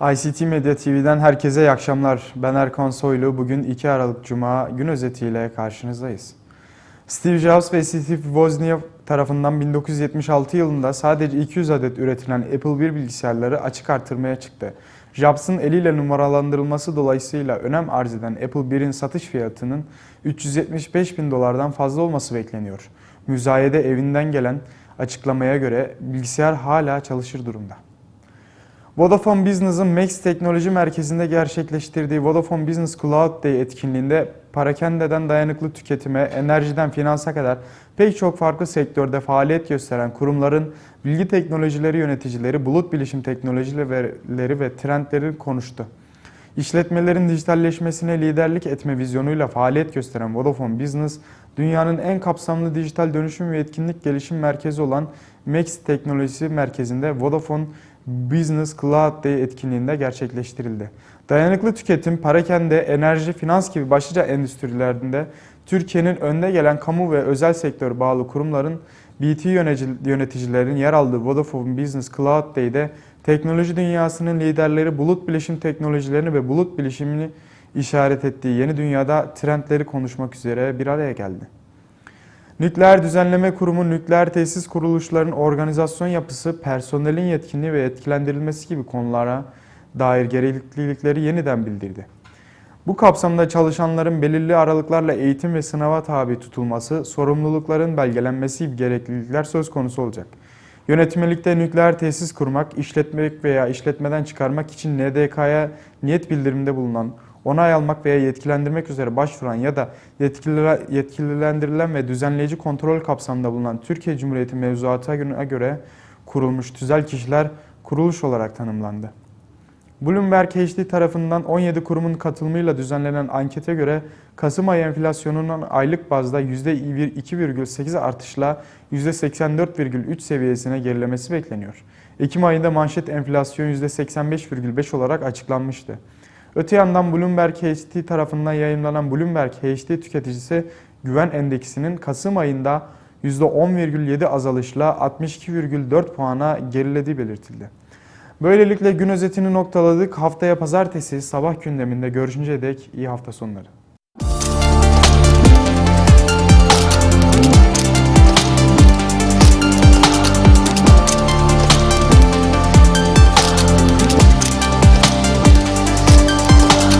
ICT Medya TV'den herkese iyi akşamlar. Ben Erkan Soylu. Bugün 2 Aralık Cuma gün özetiyle karşınızdayız. Steve Jobs ve Steve Wozniak tarafından 1976 yılında sadece 200 adet üretilen Apple I bilgisayarları açık artırmaya çıktı. Jobs'ın eliyle numaralandırılması dolayısıyla önem arz eden Apple I'nin satış fiyatının 375 bin dolardan fazla olması bekleniyor. Müzayede evinden gelen açıklamaya göre bilgisayar hala çalışır durumda. Vodafone Business'ın Max Teknoloji Merkezi'nde gerçekleştirdiği Vodafone Business Cloud Day etkinliğinde parakendeden dayanıklı tüketime, enerjiden finansa kadar pek çok farklı sektörde faaliyet gösteren kurumların bilgi teknolojileri yöneticileri, bulut bilişim teknolojileri ve trendleri konuştu. İşletmelerin dijitalleşmesine liderlik etme vizyonuyla faaliyet gösteren Vodafone Business, dünyanın en kapsamlı dijital dönüşüm ve etkinlik gelişim merkezi olan Max Teknolojisi Merkezi'nde Vodafone Business Cloud Day etkinliğinde gerçekleştirildi. Dayanıklı tüketim, parakende, enerji, finans gibi başlıca endüstrilerinde Türkiye'nin önde gelen kamu ve özel sektör bağlı kurumların BT yöneticilerin yer aldığı Vodafone Business Cloud Day'de teknoloji dünyasının liderleri bulut bilişim teknolojilerini ve bulut bilişimini işaret ettiği yeni dünyada trendleri konuşmak üzere bir araya geldi. Nükleer Düzenleme Kurumu nükleer tesis kuruluşlarının organizasyon yapısı, personelin yetkinliği ve etkilendirilmesi gibi konulara dair gereklilikleri yeniden bildirdi. Bu kapsamda çalışanların belirli aralıklarla eğitim ve sınava tabi tutulması, sorumlulukların belgelenmesi gibi gereklilikler söz konusu olacak. Yönetmelikte nükleer tesis kurmak, işletmek veya işletmeden çıkarmak için NDK'ya niyet bildiriminde bulunan, onay almak veya yetkilendirmek üzere başvuran ya da yetkililendirilen ve düzenleyici kontrol kapsamında bulunan Türkiye Cumhuriyeti mevzuatına göre kurulmuş tüzel kişiler kuruluş olarak tanımlandı. Bloomberg HD tarafından 17 kurumun katılımıyla düzenlenen ankete göre Kasım ayı enflasyonunun aylık bazda %2,8 artışla %84,3 seviyesine gerilemesi bekleniyor. Ekim ayında manşet enflasyon %85,5 olarak açıklanmıştı. Öte yandan Bloomberg HD tarafından yayınlanan Bloomberg HD tüketicisi güven endeksinin Kasım ayında %10,7 azalışla 62,4 puana gerilediği belirtildi. Böylelikle gün özetini noktaladık. Haftaya pazartesi sabah gündeminde görüşünceye dek iyi hafta sonları.